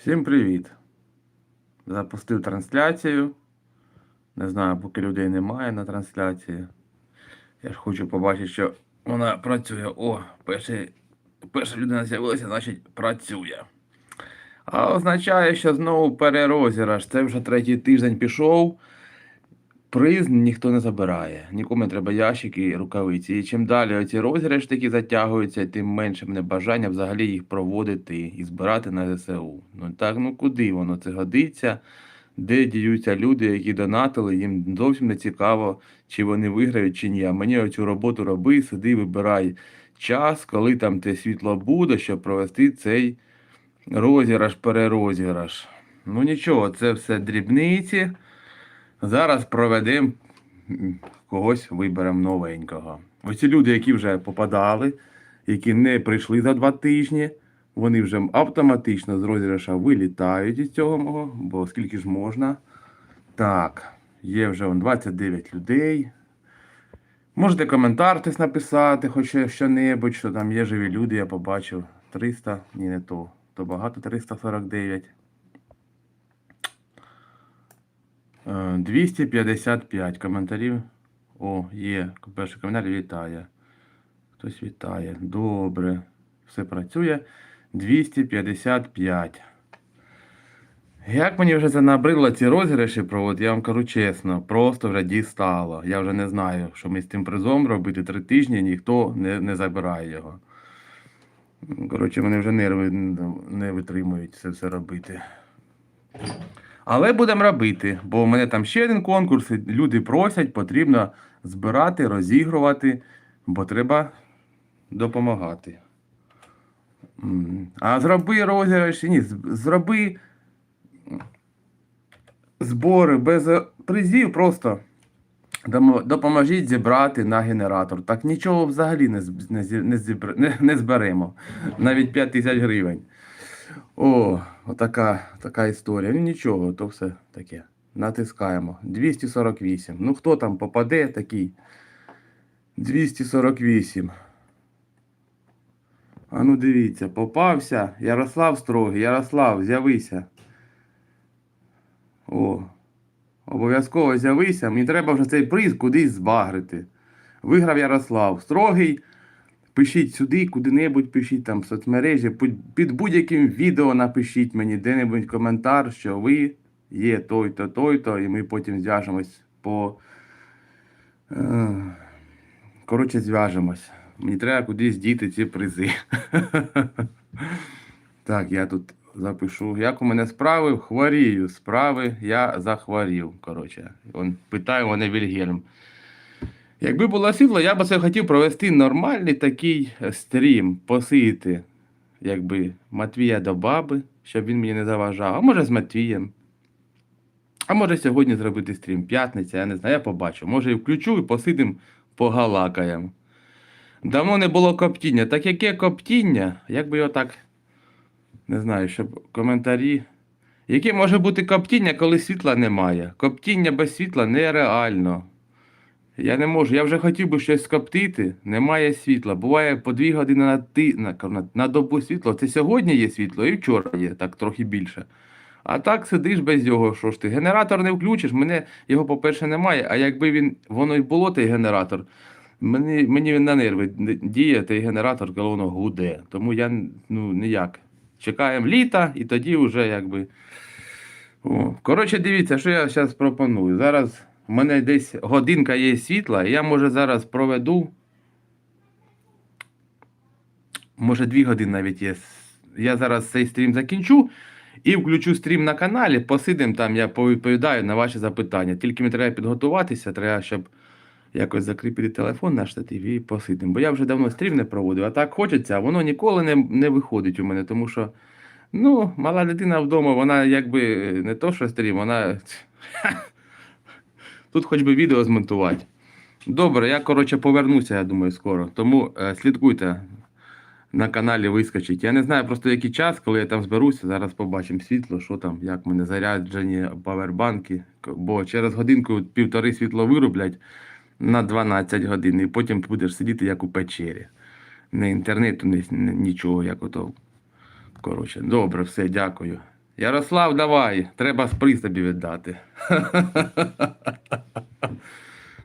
Всім привіт! Запустив трансляцію. Не знаю, поки людей немає на трансляції. Я ж хочу побачити, що вона працює. О, перший, перша людина з'явилася, значить працює. А означає, що знову перерозіграш. Це вже третій тиждень пішов. Приз ніхто не забирає. Нікому не треба ящики і рукавиці. І чим далі оці розіграші такі затягуються, тим менше мене бажання взагалі їх проводити і збирати на ЗСУ. Ну так, ну куди воно це годиться? Де діються люди, які донатили, їм зовсім не цікаво, чи вони виграють, чи ні. А мені оцю роботу роби, сиди, вибирай час, коли там те світло буде, щоб провести цей розіграш, перерозіграш. Ну нічого, це все дрібниці. Зараз проведемо когось виберемо новенького. Оці люди, які вже попадали, які не прийшли за два тижні, вони вже автоматично з розіграша вилітають із цього мого, бо скільки ж можна. Так, є вже 29 людей. Можете коментар хтось написати, хоч що-небудь, що там є живі люди, я побачив. 300, ні, не то. То багато 349. Е, 255 коментарів. О, є. Перший коментар вітає. Хтось вітає. Добре. Все працює. 255. Як мені вже це набридло ці розіграші проводити, я вам кажу чесно, просто вже дістало. Я вже не знаю, що ми з тим призом робити три тижні, ніхто не, не забирає його. Коротше, мене вже нерви не витримують це все робити. Але будемо робити, бо у мене там ще один конкурс, і люди просять, потрібно збирати, розігрувати, бо треба допомагати. А зроби розіграш, ні, зроби збори без призів, просто допоможіть зібрати на генератор. Так нічого взагалі не зберемо. Навіть 5 тисяч гривень. О, отака така історія. Ну нічого, то все таке. Натискаємо. 248. Ну хто там попаде такий? 248. А ну дивіться, попався. Ярослав Строгий. Ярослав, з'явися. О. Обов'язково з'явися. Мені треба вже цей приз кудись збагрити. Виграв Ярослав. Строгий. Пишіть сюди, куди-небудь пишіть там в соцмережі. Під- будь-яким відео напишіть мені де-небудь коментар, що ви є той-то, той-то, і ми потім зв'яжемось по. Е, Коротше, зв'яжемось. Мені треба кудись діти ці призи. Так, я тут запишу. Як у мене справи? Хворію. Справи я захворів. Коротше, он питає мене Вільгельм. Якби було світло, я б це хотів провести нормальний такий е, стрім, посити, якби Матвія до баби, щоб він мені не заважав. А може з Матвієм. А може сьогодні зробити стрім. П'ятниця, я не знаю, я побачу. Може і включу і посидим, погалакаємо. Давно не було коптіння. Так яке коптіння? Як би його так. Не знаю, щоб коментарі. Яке може бути коптіння, коли світла немає? Коптіння без світла нереально. Я не можу. Я вже хотів би щось скоптити, немає світла. Буває по дві години на, ти, на, на, на добу світло. Це сьогодні є світло і вчора є, так трохи більше. А так сидиш без його, що ж ти? Генератор не включиш, мене його, по-перше, немає. А якби він воно й було, той генератор, мені, мені він на нерви діє той генератор, коли воно гуде. Тому я ну, ніяк. Чекаємо літа і тоді вже якби. О. Коротше, дивіться, що я зараз пропоную. Зараз у мене десь годинка є світла, я може зараз проведу. Може, дві години навіть є. Я зараз цей стрім закінчу і включу стрім на каналі, посидимо там, я повідповідаю на ваші запитання. Тільки мені треба підготуватися, треба, щоб якось закріпити телефон на штатив і посидимо. Бо я вже давно стрім не проводив, а так хочеться, а воно ніколи не, не виходить у мене, тому що. Ну, мала дитина вдома, вона якби не то, що стрім, вона. Тут хоч би відео змонтувати. Добре, я, коротше, повернуся, я думаю, скоро. Тому е, слідкуйте. На каналі вискочить. Я не знаю просто який час, коли я там зберуся. Зараз побачимо світло, що там, як мене заряджені павербанки. Бо через годинку півтори світло вироблять на 12 годин, і потім будеш сидіти як у печері. Не інтернету, ні- нічого, як ото. Коротше, добре, все, дякую. Ярослав, давай, треба з пристабі віддати.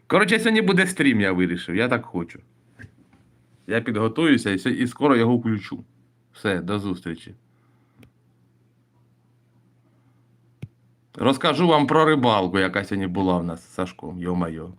Коротше, сьогодні буде стрім, я вирішив, я так хочу. Я підготуюся і скоро його включу. Все, до зустрічі. Розкажу вам про рибалку, яка сьогодні була в нас з Сашком, йо-майо.